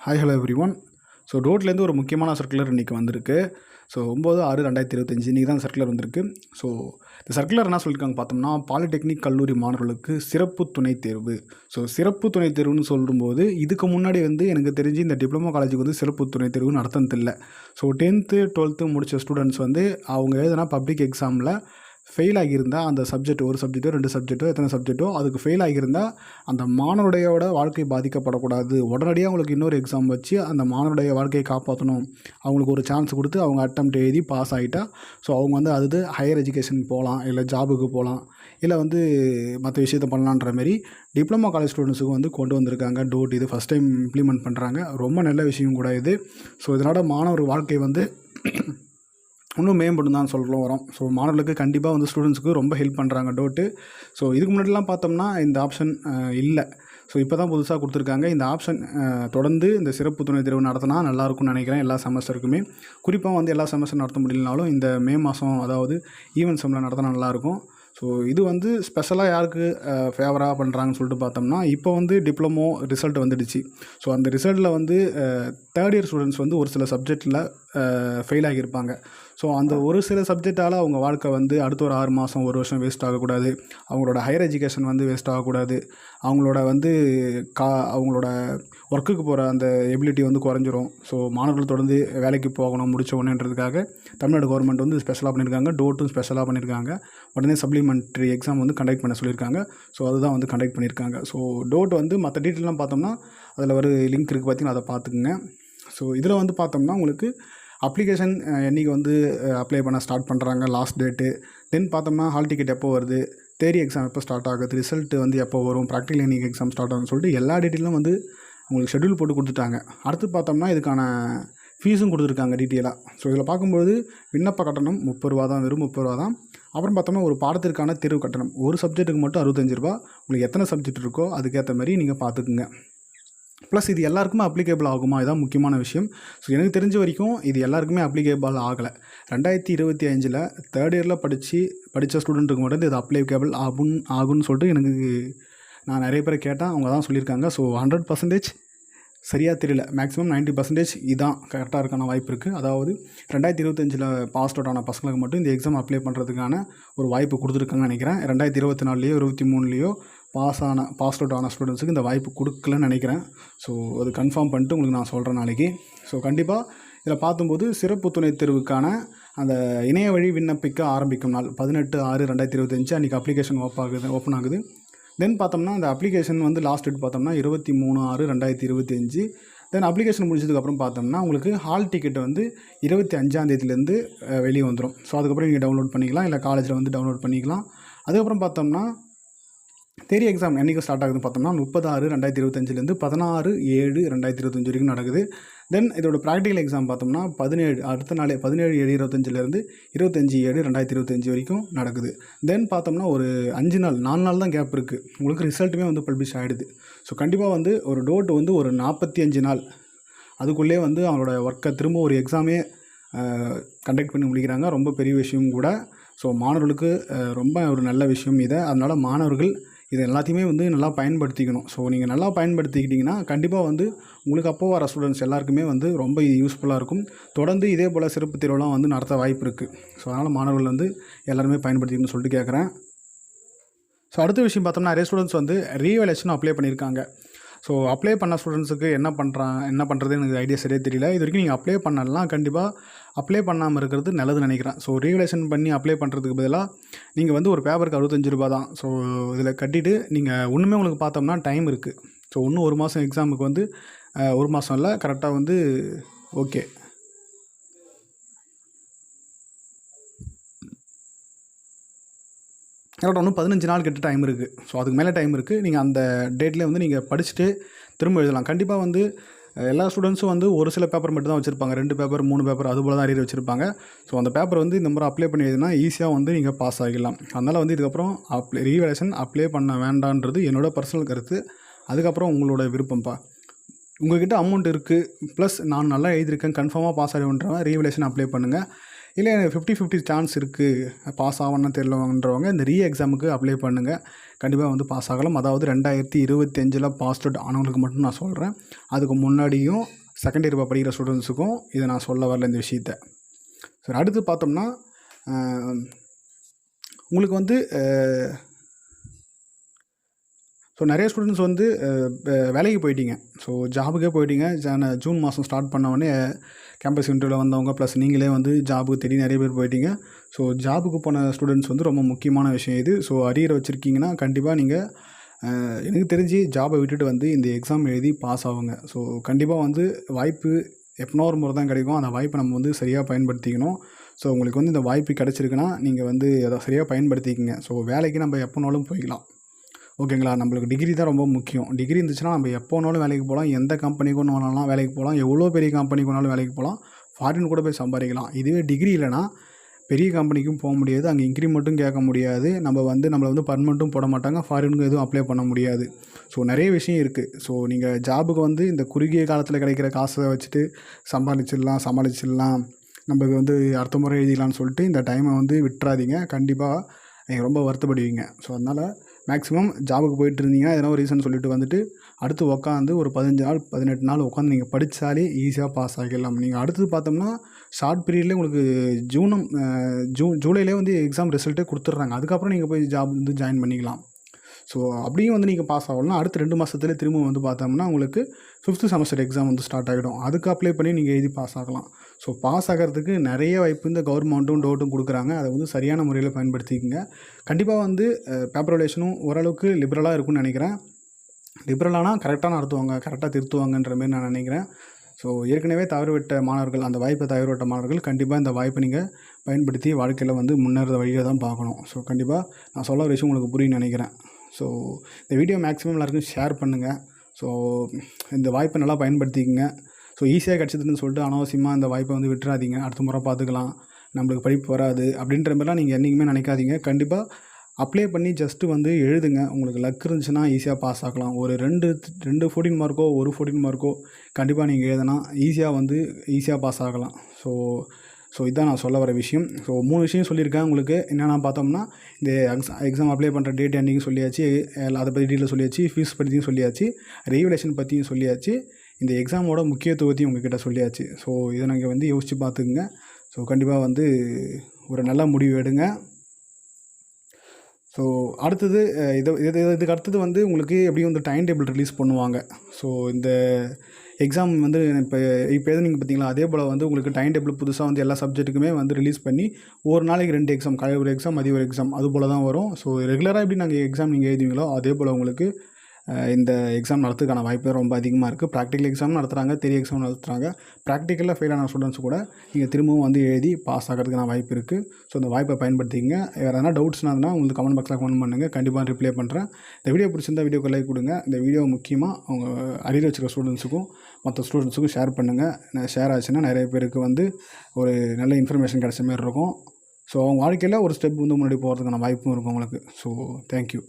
Hi hello everyone so ரோட்லேருந்து ஒரு முக்கியமான சர்க்குலர் இன்றைக்கி வந்திருக்கு. ஸோ ஒம்பது ஆறு ரெண்டாயிரத்தி இருபத்தஞ்சி இன்றைக்கி தான் சர்க்குலர் வந்திருக்கு. ஸோ இந்த சர்க்குலர் என்ன சொல்லியிருக்காங்க பார்த்தோம்னா பாலிடெக்னிக் கல்லூரி மாணவர்களுக்கு சிறப்பு துணைத் தேர்வு. ஸோ சிறப்பு துணைத் தேர்வுன்னு சொல்லும்போது இதுக்கு முன்னாடி வந்து எனக்கு தெரிஞ்சு இந்த டிப்ளமோ காலேஜுக்கு வந்து சிறப்பு துணைத் தேர்வு இல்லை ஸோ டென்த்து டுவெல்த்து முடித்த ஸ்டூடெண்ட்ஸ் வந்து அவங்க எழுதினா பப்ளிக் எக்ஸாமில் ஃபெயில் ஆகியிருந்தால் அந்த சப்ஜெக்ட் ஒரு சப்ஜெக்ட்டோ ரெண்டு சப்ஜெக்ட்டோ எத்தனை சப்ஜெக்ட்டோ அதுக்கு ஃபெயில் ஆகியிருந்தால் அந்த மாணவருடையோட வாழ்க்கை பாதிக்கப்படக்கூடாது. உடனடியாக அவங்களுக்கு இன்னொரு எக்ஸாம் வச்சு அந்த மாணவருடைய வாழ்க்கையை காப்பாற்றணும் அவங்களுக்கு ஒரு சான்ஸ் கொடுத்து அவங்க அட்டம்ப்ட் எழுதி பாஸ் ஆகிட்டா ஸோ அவங்க வந்து அது ஹையர் எஜுகேஷன் போகலாம் இல்லை ஜாபுக்கு போகலாம் இல்லை வந்து மற்ற விஷயத்த பண்ணலான்ற மாரி டிப்ளமோ காலேஜ் ஸ்டூடெண்ட்ஸுக்கு வந்து கொண்டு வந்திருக்காங்க. டோட் இது ஃபஸ்ட் டைம் இம்ப்ளிமெண்ட் பண்ணுறாங்க ரொம்ப நல்ல விஷயம் கூட இது. ஸோ இதனால் மாணவர் வாழ்க்கை வந்து இன்னும் மேம்படும் தான் சொல்கிறோம் வரோம். ஸோ மாணவர்களுக்கு கண்டிப்பாக வந்து ஸ்டூடெண்ட்ஸுக்கு ரொம்ப ஹெல்ப் பண்ணுறாங்க டோட்டு ஸோ இதுக்கு முன்னாடிலாம் பார்த்தோம்னா இந்த ஆப்ஷன் இல்லை. ஸோ இப்போ தான் புதுசாக கொடுத்துருக்காங்க. இந்த ஆப்ஷன் தொடர்ந்து இந்த சிறப்பு துணை தேர்வு நடத்தினா நல்லாயிருக்கும்னு நினைக்கிறேன் எல்லா செமஸ்டருக்குமே. குறிப்பாக வந்து எல்லா செமஸ்டர் நடத்த முடியலனாலும் இந்த மே மாதம் அதாவது ஈவென்ட் செம்மில் நடத்தினா நல்லாயிருக்கும் ஸோ இது வந்து ஸ்பெஷலாக யாருக்கு ஃபேவராக பண்ணுறாங்கன்னு சொல்லிட்டு பார்த்தோம்னா இப்போ வந்து டிப்ளமோ ரிசல்ட் வந்துடுச்சு. ஸோ அந்த ரிசல்ட்டில் வந்து தேர்ட் இயர் ஸ்டூடெண்ட்ஸ் வந்து ஒரு சில சப்ஜெக்டில் ஃபெயில் ஆகியிருப்பாங்க. ஸோ அந்த ஒரு சில சப்ஜெக்டால் அவங்க வாழ்க்கை வந்து அடுத்த ஒரு ஆறு மாதம் ஒரு வருஷம் வேஸ்ட் ஆகக்கூடாது. அவங்களோட ஹையர் எஜுகேஷன் வந்து வேஸ்ட் ஆகக்கூடாது. அவங்களோட வந்து கா அவங்களோட ஒர்க்குக்கு போகிற அந்த எபிலிட்டி வந்து குறைஞ்சிரும். ஸோ மாணவர்கள் தொடர்ந்து வேலைக்கு போகணும் முடிச்ச உடனேன்றதுக்காக தமிழ்நாடு கவர்மெண்ட் வந்து ஸ்பெஷலாக பண்ணியிருக்காங்க டோட்டும் ஸ்பெஷலாக பண்ணியிருக்காங்க உடனே சப்ளிமெண்ட்ரி எக்ஸாம் வந்து கண்டக்ட் பண்ண சொல்லியிருக்காங்க ஸோ அதுதான் வந்து கண்டக்ட் பண்ணியிருக்காங்க ஸோ டோட் வந்து மற்ற டீட்டெயிலாம் பார்த்தோம்னா அதில் ஒரு லிங்க் இருக்குது பார்த்திங்கன்னா அதை பார்த்துக்குங்க. ஸோ இதில் வந்து பார்த்தோம்னா உங்களுக்கு அப்ளிகேஷன் என்றைக்கு வந்து அப்ளை பண்ண ஸ்டார்ட் பண்ணுறாங்க லாஸ்ட் டேட்டு தென் பார்த்தோம்னா ஹால் டிக்கெட் எப்போ வருது? தேரி எக்ஸாம் எப்போ ஸ்டார்ட் ஆகுது? ரிசல்ட்டு வந்து எப்போ வரும்? ப்ராக்டிகல் இன்னைக்கு எக்ஸாம் ஸ்டார்ட் ஆகும்னு சொல்லிட்டு எல்லா டீட்டெயிலும் வந்து உங்களுக்கு ஷெட்யூல் போட்டு கொடுத்துட்டாங்க. அடுத்து பார்த்தோம்னா இதுக்கான ஃபீஸும் கொடுத்துருக்காங்க டீட்டெயிலாக ஸோ இதில் பார்க்கும்போது விண்ணப்ப கட்டணம் முப்பது ரூபா தான் வெறும் முப்பது ரூபா தான். அப்புறம் பார்த்தோம்னா ஒரு பாடத்திற்கான தேர்வு கட்டணம். ஒரு சப்ஜெக்ட்டுக்கு மட்டும் அறுபத்தஞ்சு ரூபா. உங்களுக்கு எத்தனை சப்ஜெக்ட் இருக்கோ அதுக்கேற்ற மாதிரி நீங்கள் பார்த்துக்குங்க. ப்ளஸ் இது எல்லாருக்குமே அப்ளிகேபிள் ஆகுமா? இதான் முக்கியமான விஷயம். ஸோ எனக்கு தெரிஞ்ச வரைக்கும் இது எல்லாருக்குமே அப்ளிகேபிள் ஆகலை. ரெண்டாயிரத்தி இருபத்தி அஞ்சில் தேர்ட் இயரில் படித்து படித்த ஸ்டூடெண்ட்டுக்கு மட்டும் இது அப்ளிகேபிள் ஆகும் ஆகும்னு சொல்லிட்டு எனக்கு நான் நிறைய பேரை கேட்டேன். அவங்க தான் சொல்லியிருக்காங்க. ஸோ ஹண்ட்ரட் பர்சன்டேஜ் சரியாக தெரியல. மேக்ஸிமம் நைன்ட்டி பர்சன்டேஜ் இதான் கரெக்டாக இருக்கான வாய்ப்பு இருக்குது அதாவது ரெண்டாயிரத்தி இருபத்தஞ்சில் பாஸ் அவுட் ஆன பசங்களுக்கு மட்டும் இந்த எக்ஸாம் அப்ளை பண்ணுறதுக்கான ஒரு வாய்ப்பு கொடுத்துருக்காங்கன்னு நினைக்கிறேன். ரெண்டாயிரத்தி இருபத்தி நாலுலேயோ இருபத்தி மூணுலேயோ பாஸ் ஆன பாஸ் அவுட் ஆன ஸ்டூடெண்ட்ஸுக்கு இந்த வாய்ப்பு கொடுக்கலன்னு நினைக்கிறேன். ஸோ அது கன்ஃபார்ம் பண்ணிட்டு உங்களுக்கு நான் சொல்கிறேன் நாளைக்கு. ஸோ கண்டிப்பாக இதில் பார்த்தும்போது சிறப்பு துணைத் தேர்வுக்கான அந்த இணைய வழி விண்ணப்பிக்க ஆரம்பிக்கும் நாள் பதினெட்டு ஆறு ரெண்டாயிரத்தி இருபத்தஞ்சு அன்றைக்கி அப்ளிகேஷன் ஓப் ஆகுது ஓப்பன் ஆகுது. தென் பார்த்தோம்னா அந்த அப்ளிகேஷன் வந்து லாஸ்ட் டேட் பார்த்தோம்னா இருபத்தி மூணு ஆறு ரெண்டாயிரத்தி இருபத்தி அஞ்சு. தென் அப்ளிகேஷன் முடிச்சதுக்கப்புறம் பார்த்தோம்னா உங்களுக்கு ஹால் டிக்கெட் வந்து இருபத்தி அஞ்சாந்தேதியிலேருந்து வெளியே வந்துடும் ஸோ அதுக்கப்புறம் நீங்கள் டவுன்லோட் பண்ணிக்கலாம் இல்லை காலேஜில் வந்து டவுன்லோட் பண்ணிக்கலாம். அதுக்கப்புறம் பார்த்தோம்னா தேரி எக்ஸாம் என்றைக்கு ஸ்டார்ட் ஆகுதுன்னு பார்த்தோம்னா முப்பது ஆறு ரெண்டாயிரத்தி இருபத்தஞ்சிலேருந்து பதினாறு ஏழு ரெண்டாயிரத்தி இருபத்தஞ்சு வரைக்கும் நடக்குது. தென் இதோட ப்ராக்டிக்கல் எக்ஸாம் பார்த்தோம்னா பதினேழு அடுத்த நாளே பதினேழு ஏழு இருபத்தஞ்சிலேருந்து இருபத்தஞ்சி ஏழு ரெண்டாயிரத்தி இருபத்தஞ்சி வரைக்கும் நடக்குது. தென் பார்த்தோம்னா ஒரு அஞ்சு நாள் நாலு நாள் தான் கேப் இருக்குது உங்களுக்கு ரிசல்ட்டுமே வந்து பப்ளிஷ் ஆகிடுது ஸோ கண்டிப்பாக வந்து ஒரு டோட் வந்து ஒரு நாற்பத்தி அஞ்சு நாள். அதுக்குள்ளே வந்து அவங்களோட ஒர்க்கை திரும்ப ஒரு எக்ஸாமே கண்டக்ட் பண்ணி முடிக்கிறாங்க. ரொம்ப பெரிய விஷயம் கூட. ஸோ மாணவர்களுக்கு ரொம்ப ஒரு நல்ல விஷயம் இதை. அதனால் மாணவர்கள் இது எல்லாத்தையுமே வந்து நல்லா பயன்படுத்திக்கணும். ஸோ நீங்கள் நல்லா பயன்படுத்திக்கிட்டிங்கன்னா கண்டிப்பாக வந்து உங்களுக்கு அப்போ வர ஸ்டூடெண்ட்ஸ் எல்லாருக்குமே வந்து ரொம்ப யூஸ்ஃபுல்லாக இருக்கும். தொடர்ந்து இதே போல் சிறப்பு தேர்வுலாம் வந்து நடத்த வாய்ப்பு இருக்குது ஸோ அதனால் மாணவர்கள் வந்து எல்லாருமே பயன்படுத்திக்கணும்னு சொல்லிட்டு கேட்குறேன் ஸோ அடுத்த விஷயம் பார்த்தோம்னா நிறைய ஸ்டூடெண்ட்ஸ் வந்து ரீவேலேஷன் அப்ளை பண்ணியிருக்காங்க. ஸோ அப்ளை பண்ண ஸ்டூடெண்ட்ஸுக்கு என்ன பண்ணுறான் என்ன பண்ணுறது எனக்கு ஐடியா சரியாக தெரியல. இது வரைக்கும் நீங்கள் அப்ளை பண்ணலாம் கண்டிப்பாக அப்ளை பண்ணாமல் இருக்கிறது நல்லதுன்னு நினைக்கிறேன். ஸோ ரீவலேஷன் பண்ணி அப்ளை பண்ணுறதுக்கு பதிலாக நீங்கள் வந்து ஒரு பேப்பருக்கு அறுபத்தஞ்சு ரூபா தான். ஸோ இதில் கட்டிவிட்டு நீங்கள் ஒன்றுமே உங்களுக்கு பார்த்தோம்னா டைம் இருக்குது ஸோ இன்னும் ஒரு மாதம் எக்ஸாமுக்கு வந்து ஒரு மாதம் இல்லை கரெக்டாக வந்து ஓகே கரெக்டாக ஒன்று பதினஞ்சு நாள் கிட்ட டைம் இருக்குது ஸோ அதுக்கு மேலே டைம் இருக்குது நீங்கள் அந்த டேட்லேயே வந்து நீங்கள் படிச்சுட்டு திரும்ப எழுதலாம். கண்டிப்பாக வந்து எல்லா ஸ்டூடெண்ட்ஸும் வந்து ஒரு சில பேப்பர் மட்டும் தான் வச்சுருப்பாங்க. ரெண்டு பேப்பர் மூணு பேப்பர் அது போல் தான் அறிய வச்சுருப்பாங்க. ஸோ அந்த பேப்பர் வந்து இந்த முறை அப்ளை பண்ணி எழுதினா ஈஸியாக வந்து நீங்கள் பாஸ் ஆகிடலாம். அதனால் வந்து இதுக்கப்புறம் அப்ளை ரீவேலேஷன் அப்ளை பண்ண வேண்டான்றது என்னோடய பர்சனல் கருத்து. அதுக்கப்புறம் உங்களோட விருப்பம்ப்பா உங்கள்கிட்ட அமௌண்ட் இருக்குது ப்ளஸ் நான் நல்லா எழுதியிருக்கேன். கன்ஃபார்மாக பாஸ் ஆகிடுன்றவன் ரீவேலேஷன் அப்ளை பண்ணுங்கள் இல்லை எனக்கு ஃபிஃப்டி ஃபிஃப்டி சான்ஸ் இருக்குது பாஸ் ஆகணும்னு தெரியலன்றவங்க இந்த ரீ எக்ஸாமுக்கு அப்ளை பண்ணுங்கள் கண்டிப்பாக வந்து பாஸ் ஆகலாம். அதாவது ரெண்டாயிரத்தி இருபத்தஞ்சில் பாஸ் அவுட் ஆனவங்களுக்கு மட்டும் நான் சொல்கிறேன் அதுக்கு முன்னாடியும் செகண்ட் இயர் படிக்கிற ஸ்டூடெண்ட்ஸுக்கும் இதை நான் சொல்ல வரல இந்த விஷயத்த. சரி அடுத்து பார்த்தோம்னா உங்களுக்கு வந்து ஸோ நிறைய ஸ்டூடெண்ட்ஸ் வந்து வேலைக்கு போயிட்டீங்க. ஸோ ஜாபுக்கே போயிட்டீங்க. ஜான ஜூன் மாதம் ஸ்டார்ட் பண்ணவொடனே கேம்பஸ் இன்டர்வியூவில் வந்தவங்க ப்ளஸ் நீங்களே வந்து ஜாபுக்கு தேடி நிறைய பேர் போயிட்டீங்க. ஸோ ஜாபுக்கு போன ஸ்டூடெண்ட்ஸ் வந்து ரொம்ப முக்கியமான விஷயம் இது. ஸோ அரியர் வச்சுருக்கீங்கன்னா கண்டிப்பாக நீங்கள் எனக்கு தெரிஞ்சு ஜாபை விட்டுட்டு வந்து இந்த எக்ஸாம் எழுதி பாஸ் ஆகுங்க. ஸோ கண்டிப்பாக வந்து வாய்ப்பு எப்பனோ ஒரு முறை தான் கிடைக்கும். அந்த வாய்ப்பை நம்ம வந்து சரியாக பயன்படுத்திக்கணும். ஸோ உங்களுக்கு வந்து இந்த வாய்ப்பு கிடச்சிருக்குன்னா நீங்கள் வந்து அதை சரியாக பயன்படுத்திக்கங்க. ஸோ வேலைக்கு நம்ம எப்போனாலும் போய்க்கலாம். ஓகேங்களா? நம்மளுக்கு டிகிரி தான் ரொம்ப முக்கியம். டிகிரி இருந்துச்சுன்னா நம்ம எப்போ வேணாலும் வேலைக்கு போகலாம். எந்த கம்பெனிக்கு வேணாலும் வேலைக்கு போகலாம். எவ்வளோ பெரிய கம்பெனிக்கு வேணாலும் வேலைக்கு போகலாம். ஃபாரின் கூட போய் சம்பாதிக்கலாம். இதுவே டிகிரி இல்லைன்னா பெரிய கம்பெனிக்கும் போக முடியாது. அங்கே இன்க்ரிமெண்ட்டும் கேட்க முடியாது. நம்ம வந்து நம்மளை வந்து பர்மனெண்ட்டும் போட மாட்டாங்க. ஃபாரினுக்கு எதுவும் அப்ளை பண்ண முடியாது. ஸோ நிறைய விஷயம் இருக்குது ஸோ நீங்கள் ஜாபுக்கு வந்து இந்த குறுகிய காலத்தில் கிடைக்கிற காசை வச்சுட்டு சம்பாதிச்சிடலாம் சமாளிச்சிடலாம். நம்ம வந்து அடுத்த முறை எழுதிக்கலாம்னு சொல்லிட்டு இந்த டைமை வந்து விட்டுறாதீங்க. கண்டிப்பாக நீங்கள் ரொம்ப வருத்தப்படுவீங்க. ஸோ அதனால் மேக்ஸிமம் ஜாபுக்கு போயிட்டு இருந்தீங்க எதனா ஒரு ரீசன் சொல்லிட்டு வந்துட்டு அடுத்து உட்காந்து ஒரு பதினஞ்சு நாள் பதினெட்டு நாள் உட்காந்து நீங்கள் படித்தாலே ஈஸியாக பாஸ் ஆகிடலாம். நீங்கள் அடுத்தது பார்த்தோம்னா ஷார்ட் பீரியட்லேயே உங்களுக்கு ஜூனம் ஜூன் ஜூலைலேயே வந்து எக்ஸாம் ரிசல்ட்டே கொடுத்துட்றாங்க. அதுக்கப்புறம் நீங்கள் போய் ஜாப் வந்து ஜாயின் பண்ணிக்கலாம். ஸோ அப்படியும் வந்து நீங்கள் பாஸ் ஆகலாம். அடுத்த ரெண்டு மாதத்துல திரும்ப வந்து பார்த்தோம்னா உங்களுக்கு ஃபிஃப்த்து செமஸ்டர் எக்ஸாம் வந்து ஸ்டார்ட் ஆகிடும். அதுக்கு அப்ளை பண்ணி நீங்கள் எழுதி பாஸ் ஆகலாம். ஸோ பாஸ் ஆகிறதுக்கு நிறைய வாய்ப்பு இந்த கவர்மெண்ட்டும் டோட்டும் கொடுக்குறாங்க. அதை வந்து சரியான முறையில் பயன்படுத்திக்கங்க. கண்டிப்பாக வந்து பேப்பர் ரிலேஷனும் ஓரளவுக்கு லிபரலாக இருக்கும்னு நினைக்கிறேன். லிபரலானால் கரெக்டாக நடத்துவாங்க கரெக்டாக திருத்துவாங்கன்ற மாதிரி நான் நினைக்கிறேன். ஸோ ஏற்கனவே தவறுவிட்ட மாணவர்கள் அந்த வாய்ப்பை தவறுவிட்ட மாணவர்கள் கண்டிப்பாக இந்த வாய்ப்பை நீங்கள் பயன்படுத்தி வாழ்க்கையில் வந்து முன்னேற வழியை தான் பார்க்கணும். ஸோ கண்டிப்பாக நான் சொல்ல ஒரு விஷயம் உங்களுக்கு புரியும்னு நினைக்கிறேன். ஸோ இந்த வீடியோ மேக்ஸிமம் எல்லாருக்கும் ஷேர் பண்ணுங்கள் ஸோ இந்த வாய்ப்பை நல்லா பயன்படுத்திக்கங்க. ஸோ ஈஸியாக கிடச்சதுன்னு சொல்லிட்டு அனாவசியமாக இந்த வாய்ப்பை வந்து விட்டுறாதீங்க. அடுத்த முறை பார்த்துக்கலாம். நம்மளுக்கு படிப்பு வராது. அப்படின்ற மாதிரிலாம் நீங்கள் என்றைக்குமே நினைக்காதீங்க. கண்டிப்பாக அப்ளை பண்ணி ஜஸ்ட்டு வந்து எழுதுங்க. உங்களுக்கு லக் இருந்துச்சுன்னா ஈஸியாக பாஸ் ஆகலாம் ஒரு ரெண்டு ரெண்டு ஃபோர்டீன் மார்க்கோ ஒரு ஃபோர்டின் மார்க்கோ கண்டிப்பாக நீங்கள் எழுதுனா ஈஸியாக வந்து ஈஸியாக பாஸ் ஆகலாம். ஸோ ஸோ இதுதான் நான் சொல்ல வர விஷயம். ஸோ மூணு விஷயம் சொல்லியிருக்கேன் உங்களுக்கு. என்னென்ன பார்த்தோம்னா இந்த எக்ஸாம் எக்ஸாம் அப்ளை பண்ணுற டேட் என்னைக்கு சொல்லியாச்சு. அதை பற்றி டீட்டெயில் சொல்லியாச்சு. ஃபீஸ் பற்றியும் சொல்லியாச்சு. ரெகுலேஷன் பற்றியும் சொல்லியாச்சு. இந்த எக்ஸாமோட முக்கியத்துவத்தையும் உங்ககிட்ட சொல்லியாச்சு. ஸோ இதை நீங்கள் வந்து யோசித்து பார்த்துக்குங்க. ஸோ கண்டிப்பாக வந்து ஒரு நல்ல முடிவு எடுங்க. ஸோ அடுத்தது இதை இது இதுக்கு அடுத்தது வந்து உங்களுக்கு எப்படியும் வந்து டைம் டேபிள் ரிலீஸ் பண்ணுவாங்க. ஸோ இந்த எக்ஸாம் வந்து இப்போ இப்போ எது நீங்கள் பார்த்தீங்களா அதே போல் வந்து உங்களுக்கு டைம் டேபிள் புதுசாக வந்து எல்லா சப்ஜெக்ட்டுக்குமே வந்து ரிலீஸ் பண்ணி ஒரு நாளைக்கு ரெண்டு எக்ஸாம் காலை ஒரு எக்ஸாம் மதிய ஒரு எக்ஸாம் அது போல் தான் வரும். ஸோ ரெகுலராக எப்படி நாங்கள் எக்ஸாம் நீங்கள் எழுதுவீங்களோ அதே போல் உங்களுக்கு இந்த எக்ஸாம் நடத்துக்கான வாய்ப்பு ரொம்ப அதிகமாக இருக்குது ப்ராக்டிக்கல் எக்ஸாம் நடத்துகிறாங்க தெரிய எக்ஸாம் நடத்துகிறாங்க ப்ராக்டிக்கலில் ஃபெயில் ஆன ஸ்டூடெண்ட்ஸ் கூட நீங்கள் திரும்பவும் வந்து எழுதி பாஸ் ஆகிறதுக்கான வாய்ப்பு இருக்குது ஸோ இந்த வாய்ப்பை பயன்படுத்திங்க வேறு எதனா டவுட்ஸ்னா இருந்தால் உங்களுக்கு கமெண்ட் பாக்ஸில் கமெண்ட் பண்ணுங்கள் கண்டிப்பாக ரிப்ளை பண்ணுறேன் இந்த வீடியோ பிடிச்சிருந்தா வீடியோக்கு லைக் கொடுங்க. இந்த வீடியோ முக்கியமாக அவங்க அரியர் வச்சுருக்க ஸ்டூடெண்ட்ஸுக்கும் மற்ற ஸ்டூடெண்ட்ஸுக்கும் ஷேர் பண்ணுங்கள் ஷேர் ஆச்சுன்னா நிறைய பேருக்கு வந்து ஒரு நல்ல இன்ஃபர்மேஷன் கிடைச்ச மாதிரி இருக்கும். ஸோ அவங்க வாழ்க்கையில் ஒரு ஸ்டெப் வந்து முன்னாடி போகிறதுக்கான வாய்ப்பும் இருக்கும் உங்களுக்கு. So thank you